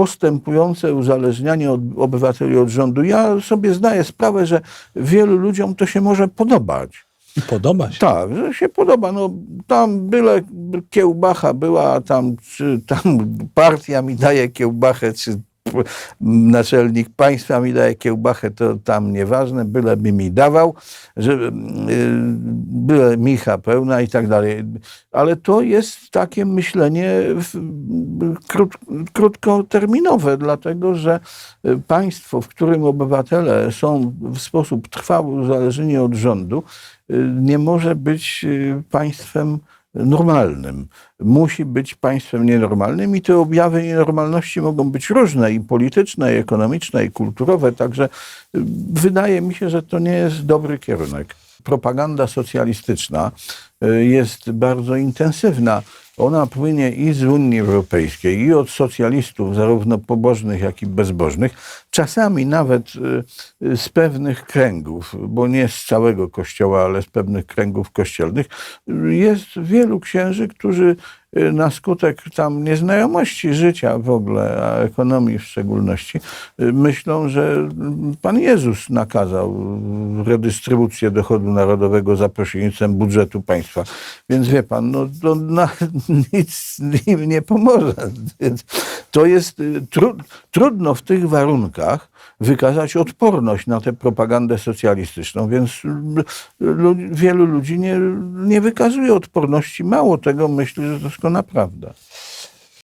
postępujące uzależnianie od, obywateli od rządu. Ja sobie zdaję sprawę, że wielu ludziom to się może podobać. I podoba się. Tak, że się podoba. No, tam byle kiełbacha była, tam, czy tam partia mi daje kiełbachę, czy naczelnik państwa mi daje kiełbachę, to tam nieważne, byle by mi dawał, że y, byle micha pełna i tak dalej. Ale to jest takie myślenie krót, krótkoterminowe, dlatego że y, państwo, w którym obywatele są w sposób trwały uzależnieni od rządu, y, nie może być y, państwem normalnym. Musi być państwem nienormalnym i te objawy nienormalności mogą być różne i polityczne, i ekonomiczne, i kulturowe, także y, wydaje mi się, że to nie jest dobry kierunek. Propaganda socjalistyczna jest bardzo intensywna. Ona płynie i z Unii Europejskiej, i od socjalistów, zarówno pobożnych, jak i bezbożnych, czasami nawet y, y, z pewnych kręgów, bo nie z całego kościoła, ale z pewnych kręgów kościelnych. Jest wielu księży, którzy na skutek tam nieznajomości życia w ogóle, a ekonomii w szczególności, myślą, że Pan Jezus nakazał redystrybucję dochodu narodowego za pośrednictwem budżetu państwa. Więc wie Pan, no to na, nic im nie pomoże. Więc to jest y, tru, trudno w tych warunkach wykazać odporność na tę propagandę socjalistyczną, więc lu, wielu ludzi nie, nie wykazuje odporności. Mało tego myśli, że to wszystko naprawdę.